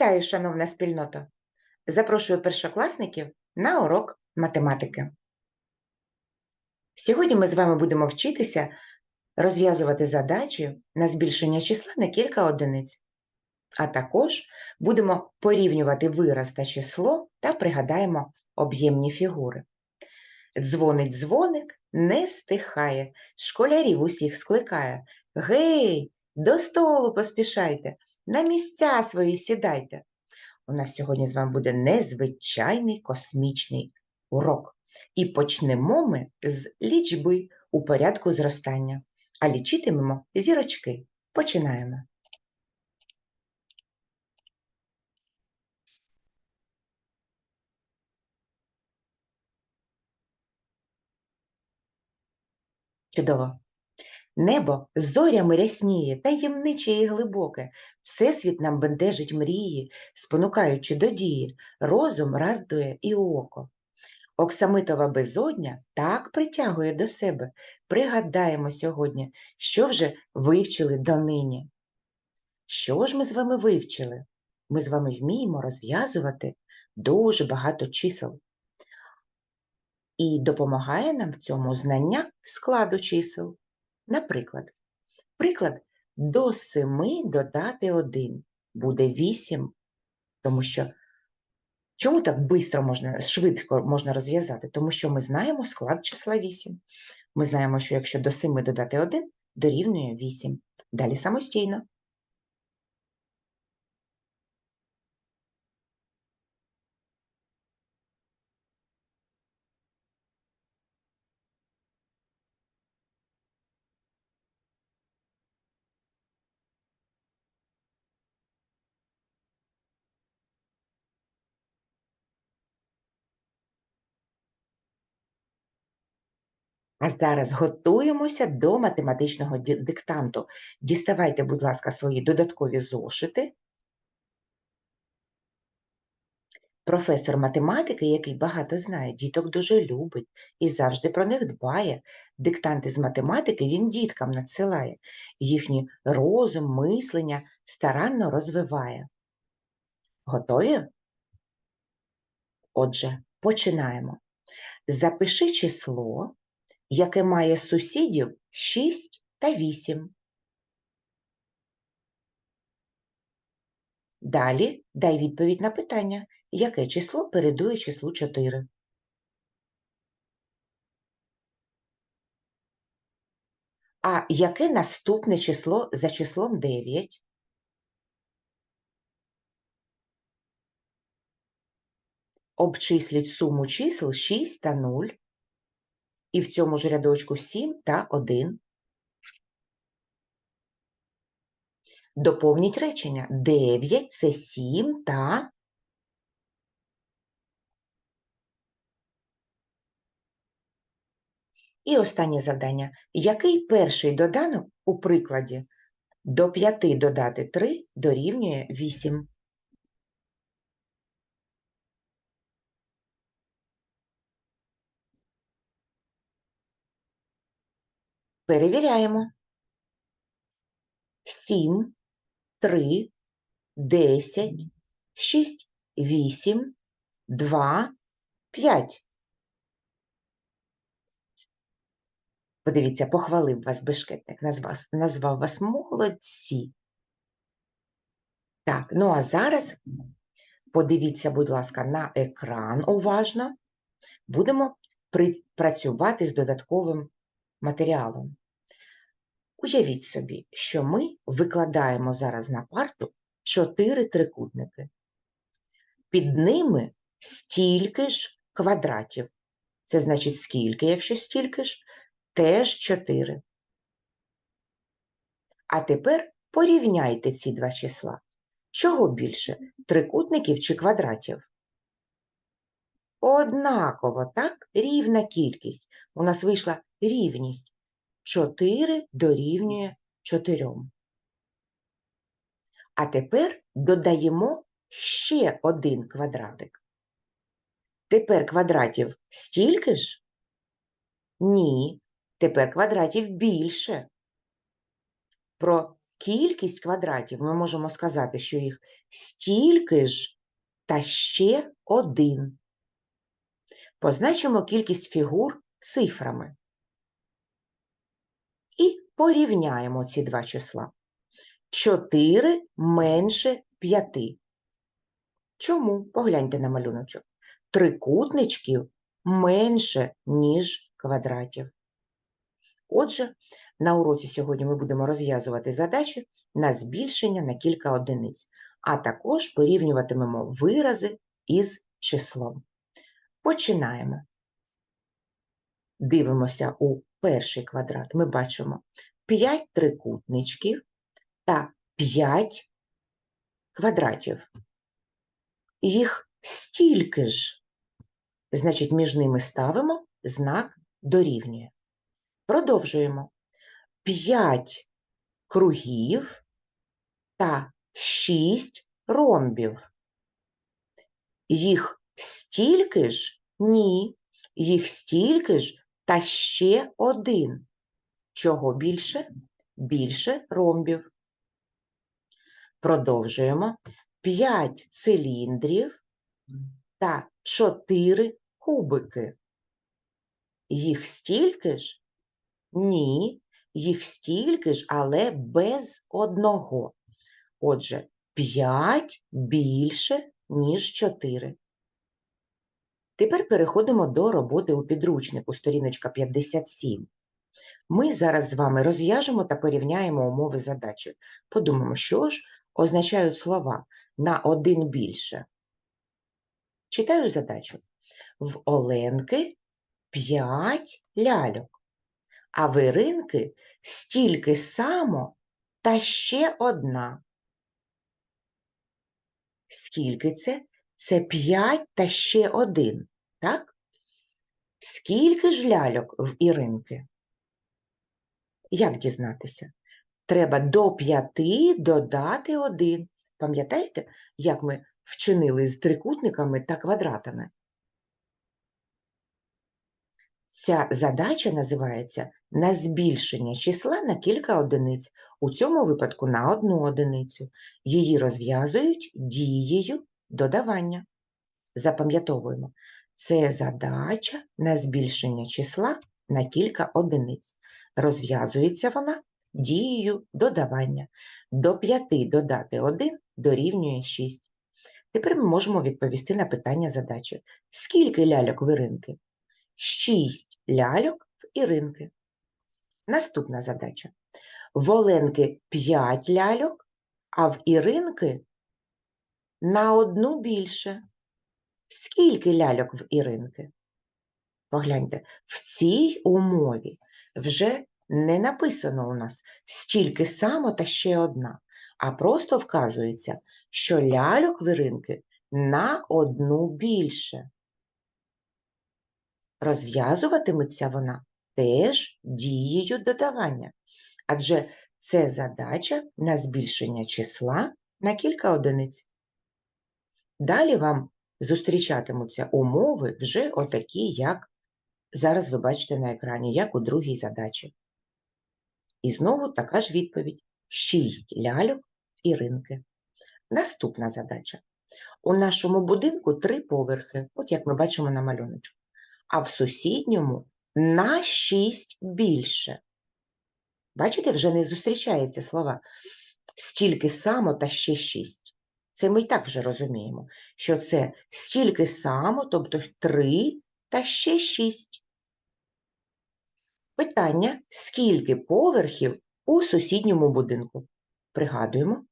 Вітаю, шановна спільнота! Запрошую першокласників на урок математики. Сьогодні ми з вами будемо вчитися розв'язувати задачі на збільшення числа на кілька одиниць, а також будемо порівнювати вираз та число та пригадаємо об'ємні фігури. Дзвонить дзвоник, не стихає, школярів усіх скликає. Гей, до столу поспішайте, на місця свої сідайте. У нас сьогодні з вами буде незвичайний космічний урок. І почнемо ми з лічби у порядку зростання, а лічитимемо зірочки. Починаємо. Чудово. Небо зорями рясніє, таємниче і глибоке, Всесвіт нам бентежить мрії, спонукаючи до дії, розум раздує і око. Оксамитова безодня так притягує до себе. Пригадаємо сьогодні, що вже вивчили донині. Що ж ми з вами вивчили? Ми з вами вміємо розв'язувати дуже багато чисел. І допомагає нам в цьому знання складу чисел. Наприклад, приклад до 7 додати 1 буде 8, тому що чому так швидко можна, швидко можна розв'язати? Тому що ми знаємо склад числа 8. Ми знаємо, що якщо до 7 додати 1, дорівнює 8. Далі самостійно. А зараз готуємося до математичного диктанту. Діставайте, будь ласка, свої додаткові зошити. Професор математики, який багато знає, діток дуже любить і завжди про них дбає. Диктанти з математики він діткам надсилає, їхній розум, мислення старанно розвиває. Готові? Отже, починаємо. Запиши число, яке має сусідів 6 та 8. Далі дай відповідь на питання, яке число передує числу 4. А яке наступне число за числом 9? Обчисліть суму чисел 6 та 0. І в цьому ж рядочку 7 та 1. Доповніть речення. 9 – це 7 та... І останнє завдання. Який перший доданок у прикладі до 5 додати 3 дорівнює 8? Перевіряємо. 7, 3, 10, 6, 8, 2, 5. Подивіться, похвалив вас бешкетник, назвав, назвав вас молодці. Так, ну а зараз подивіться, будь ласка, на екран уважно. Будемо працювати з додатковим матеріалом. Уявіть собі, що ми викладаємо зараз на парту чотири трикутники. Під ними стільки ж квадратів. Це значить скільки, якщо стільки ж? Теж 4. А тепер порівняйте ці два числа. Чого більше? Трикутників чи квадратів? Однаково, так? Рівна кількість. У нас вийшла рівність. 4 дорівнює 4. А тепер додаємо ще один квадратик. Тепер квадратів стільки ж? Ні. Тепер квадратів більше. Про кількість квадратів, ми можемо сказати, що їх стільки ж та ще один. Позначимо кількість фігур цифрами. І порівняємо ці два числа. 4 менше 5. Чому? Погляньте на малюночок. Трикутничків менше, ніж квадратів. Отже, на уроці сьогодні ми будемо розв'язувати задачі на збільшення на кілька одиниць, а також порівнюватимемо вирази із числом. Починаємо. Дивимося у перший квадрат. Ми бачимо 5 трикутничків та 5 квадратів. Їх стільки ж. Значить, між ними ставимо знак дорівнює. Продовжуємо. 5 кругів та 6 ромбів. Їх стільки ж? Ні. Їх стільки ж та ще один. Чого більше? Більше ромбів. Продовжуємо. 5 циліндрів та 4 кубики. Їх стільки ж? Ні, їх стільки ж, але без одного. Отже, 5 більше, ніж 4. Тепер переходимо до роботи у підручнику, сторіночка 57. Ми зараз з вами розв'яжемо та порівняємо умови задачі. Подумаємо, що ж означають слова на один більше. Читаю задачу. В Оленки 5 ляльок, а в Іринки стільки само та ще одна. Скільки це? Це 5 та ще один, так? Скільки ж ляльок в Іринки? Як дізнатися? Треба до 5 додати 1. Пам'ятаєте, як ми вчинили з трикутниками та квадратами? Ця задача називається на збільшення числа на кілька одиниць, у цьому випадку на одну одиницю. Її розв'язують дією додавання. Запам'ятовуємо, це задача на збільшення числа на кілька одиниць. Розв'язується вона дією додавання. До 5 додати 1 дорівнює 6. Тепер ми можемо відповісти на питання задачі. Скільки ляльок в Іринки? 6 ляльок в Іринки. Наступна задача. В Оленки 5 ляльок, а в Іринки на одну більше. Скільки ляльок в Іринки? Погляньте, в цій умові вже не написано у нас стільки само та ще одна, а просто вказується, що ляльок в Іринки на одну більше. Розв'язуватиметься вона теж дією додавання, адже це задача на збільшення числа на кілька одиниць. Далі вам зустрічатимуться умови вже отакі, як зараз ви бачите на екрані, як у другій задачі. І знову така ж відповідь: 6 ляльок Іринки. Наступна задача. У нашому будинку три поверхи, от як ми бачимо на малюночку, а в сусідньому на 6 більше. Бачите, вже не зустрічаються слова стільки само та ще 6. Це ми і так вже розуміємо, що це стільки само, тобто 3 та ще 6. Питання, скільки поверхів у сусідньому будинку? Пригадуємо,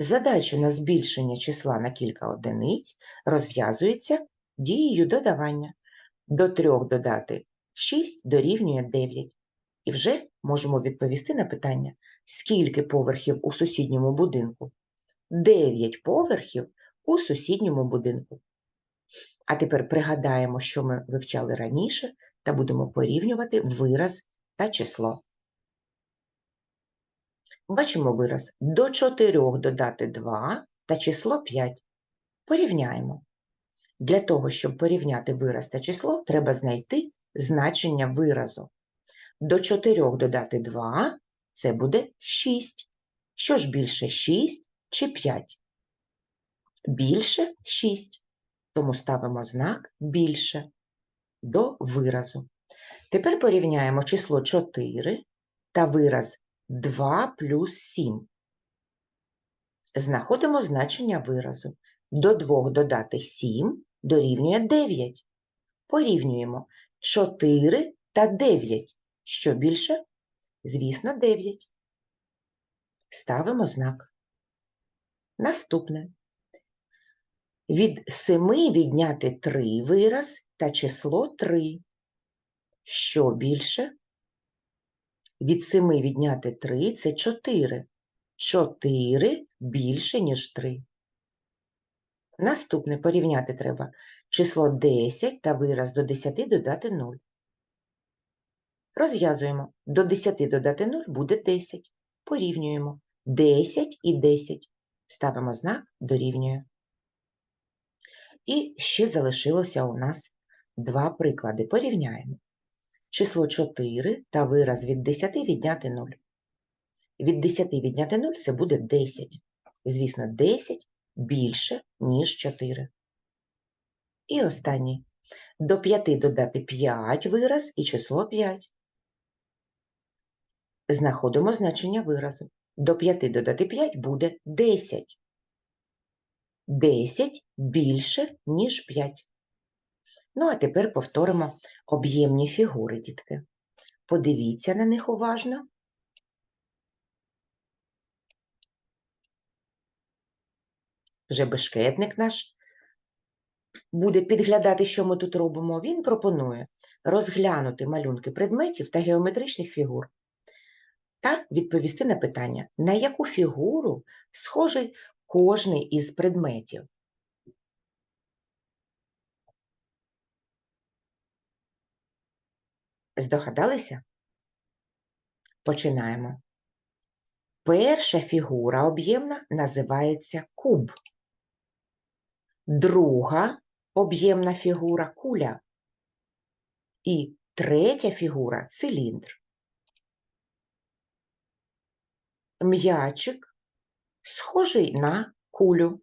задача на збільшення числа на кілька одиниць розв'язується дією додавання. До 3 додати 6 дорівнює 9. І вже можемо відповісти на питання, скільки поверхів у сусідньому будинку? 9 поверхів у сусідньому будинку. А тепер пригадаємо, що ми вивчали раніше, та будемо порівнювати вираз та число. Бачимо вираз до 4 додати 2 та число 5. Порівняємо. Для того, щоб порівняти вираз та число, треба знайти значення виразу. До 4 додати 2 це буде 6. Що ж більше 6 чи 5? Більше 6. Тому ставимо знак більше до виразу. Тепер порівняємо число 4 та вираз 2 плюс 7. Знаходимо значення виразу. До 2 додати 7 дорівнює 9. Порівнюємо 4 та 9. Що більше? Звісно, 9. Ставимо знак. Наступне. Від 7 відняти 3 вираз та число 3. Що більше? Від 7 відняти 3 – це 4. 4 більше, ніж 3. Наступне порівняти треба. Число 10 та вираз до 10 додати 0. Розв'язуємо. До 10 додати 0 буде 10. Порівнюємо. 10 і 10. Ставимо знак дорівнює. І ще залишилося у нас два приклади. Порівняємо. Число 4 та вираз від 10 відняти 0. Від 10 відняти 0 це буде 10. Звісно, 10 більше, ніж 4. І останній. До 5 додати 5 вираз і число 5. Знаходимо значення виразу. До 5 додати 5 буде 10. 10 більше, ніж 5. Ну, а тепер повторимо об'ємні фігури, дітки. Подивіться на них уважно. Вже бешкетник наш буде підглядати, що ми тут робимо. Він пропонує розглянути малюнки предметів та геометричних фігур та відповісти на питання, на яку фігуру схожий кожний із предметів. Здогадалися? Починаємо. Перша фігура об'ємна називається куб. Друга об'ємна фігура куля. І третя фігура циліндр. М'ячик схожий на кулю.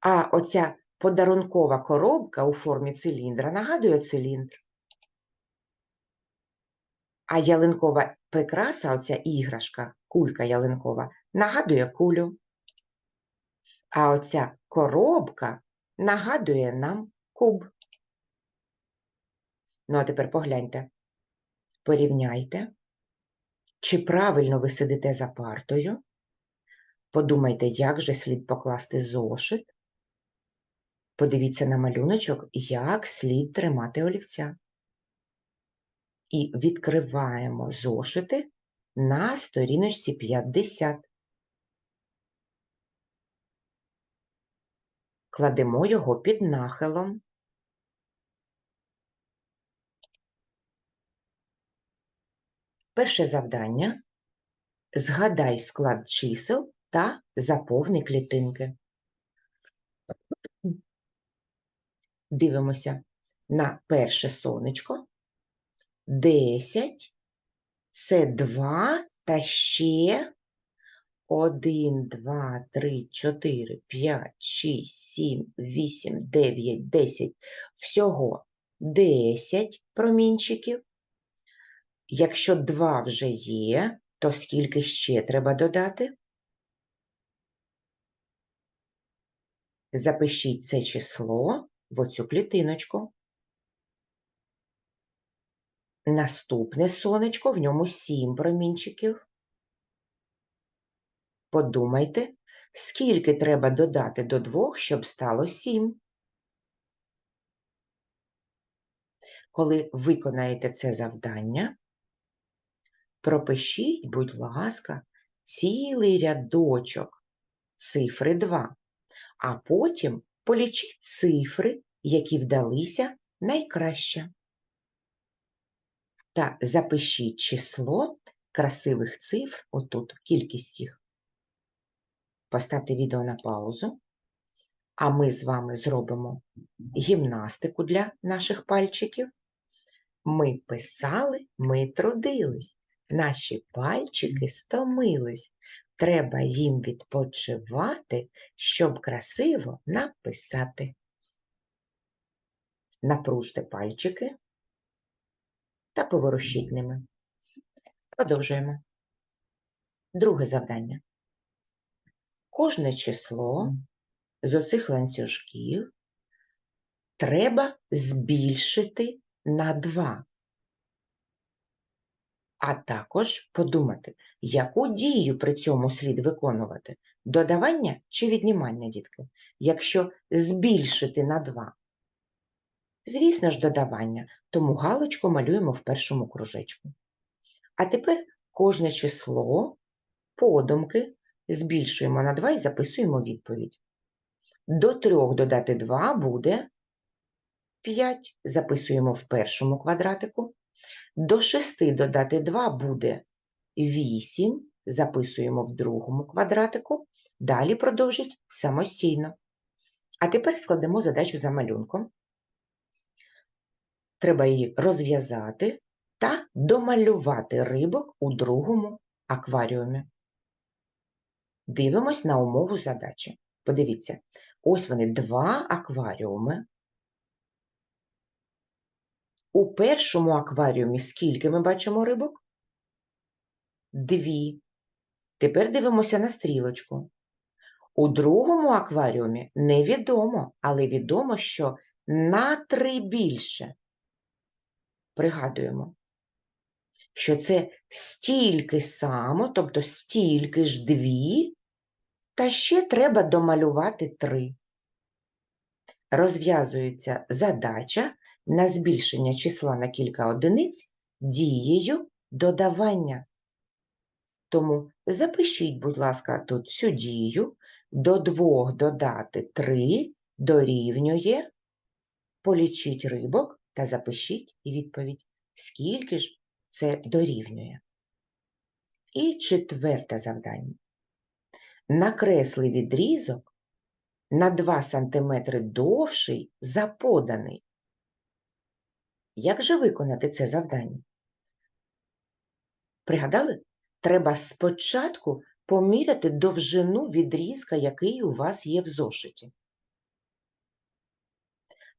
А оця подарункова коробка у формі циліндра нагадує циліндр. А ялинкова прикраса, оця іграшка, кулька ялинкова, нагадує кулю. А оця коробка нагадує нам куб. Ну, а тепер погляньте, порівняйте, чи правильно ви сидите за партою. Подумайте, як же слід покласти зошит. Подивіться на малюночок, як слід тримати олівця. І відкриваємо зошити на сторіночці 50. Кладемо його під нахилом. Перше завдання. Згадай склад чисел та заповни клітинки. Дивимося на перше сонечко. 10 це 2 та ще 1, 2, 3, 4, 5, 6, 7, 8, 9, 10. Всього 10 промінчиків. Якщо 2 вже є, то скільки ще треба додати? Запишіть це число в оцю клітиночку. Наступне сонечко, в ньому 7 промінчиків. Подумайте, скільки треба додати до 2, щоб стало 7. Коли виконаєте це завдання, пропишіть, будь ласка, цілий рядочок цифри 2, а потім полічіть цифри, які вдалися найкраще. Та запишіть число красивих цифр, отут, кількість їх. Поставте відео на паузу, а ми з вами зробимо гімнастику для наших пальчиків. Ми писали, ми трудились. Наші пальчики стомились. Треба їм відпочивати, щоб красиво написати. Напружте пальчики та поворушіть ними. Продовжуємо. Друге завдання. Кожне число з оцих ланцюжків треба збільшити на 2. А також подумати, яку дію при цьому слід виконувати – додавання чи віднімання, дітки, якщо збільшити на 2. Звісно ж, додавання, тому галочку малюємо в першому кружечку. А тепер кожне число подумки збільшуємо на 2 і записуємо відповідь. До 3 додати 2 буде 5. Записуємо в першому квадратику. До 6 додати 2 буде 8. Записуємо в другому квадратику. Далі продовжить самостійно. А тепер складемо задачу за малюнком. Треба її розв'язати та домалювати рибок у другому акваріумі. Дивимось на умову задачі. Подивіться, ось вони два акваріуми. У першому акваріумі скільки ми бачимо рибок? Дві. Тепер дивимося на стрілочку. У другому акваріумі невідомо, але відомо, що на три більше. Пригадуємо, що це стільки само, тобто стільки ж дві, та ще треба домалювати три. Розв'язується задача на збільшення числа на кілька одиниць дією додавання. Тому запишіть, будь ласка, тут цю дію. До двох додати 3 дорівнює. Полічіть рибок та запишіть відповідь, скільки ж це дорівнює. І четверте завдання. Накресли відрізок на 2 см довший за поданий. Як же виконати це завдання? Пригадали? Треба спочатку поміряти довжину відрізка, який у вас є в зошиті.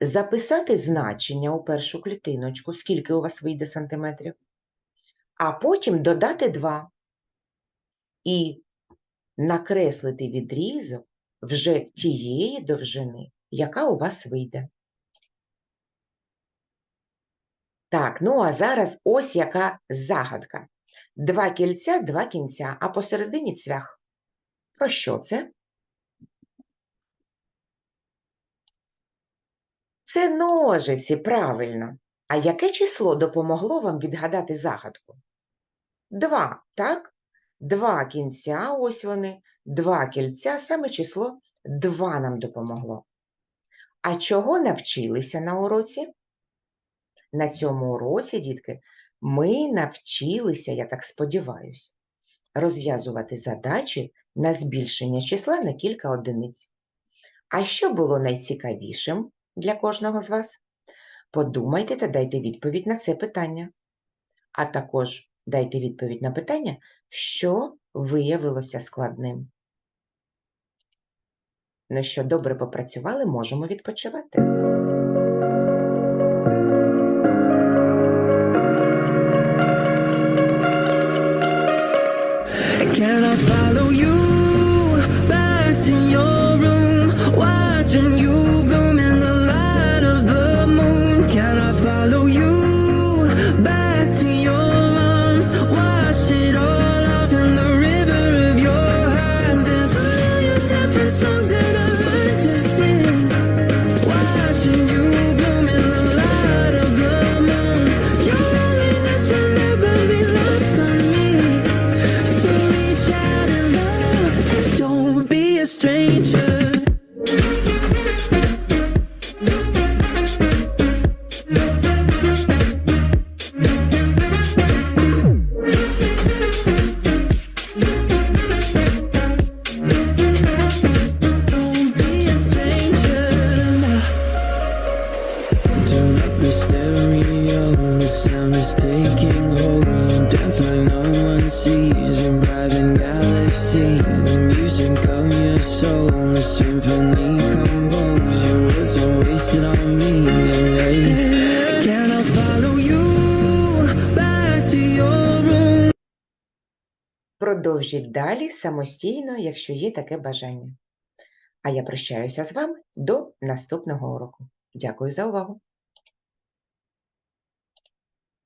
Записати значення у першу клітиночку, скільки у вас вийде сантиметрів, а потім додати 2 і накреслити відрізок вже тієї довжини, яка у вас вийде. Так, ну а зараз ось яка загадка. Два кільця, два кінця, а посередині цвях. Про що це? Це ножиці, правильно. А яке число допомогло вам відгадати загадку? Два, так? Два кінця, ось вони, два кільця, саме число два нам допомогло. А чого навчилися на уроці? На цьому уроці, дітки, ми навчилися, я так сподіваюся, розв'язувати задачі на збільшення числа на кілька одиниць. А що було найцікавішим для кожного з вас? Подумайте та дайте відповідь на це питання. А також дайте відповідь на питання, що виявилося складним. Ну що, добре попрацювали, можемо відпочивати. Can I follow Продовжіть далі самостійно, якщо є таке бажання. А я прощаюся з вами до наступного уроку. Дякую за увагу!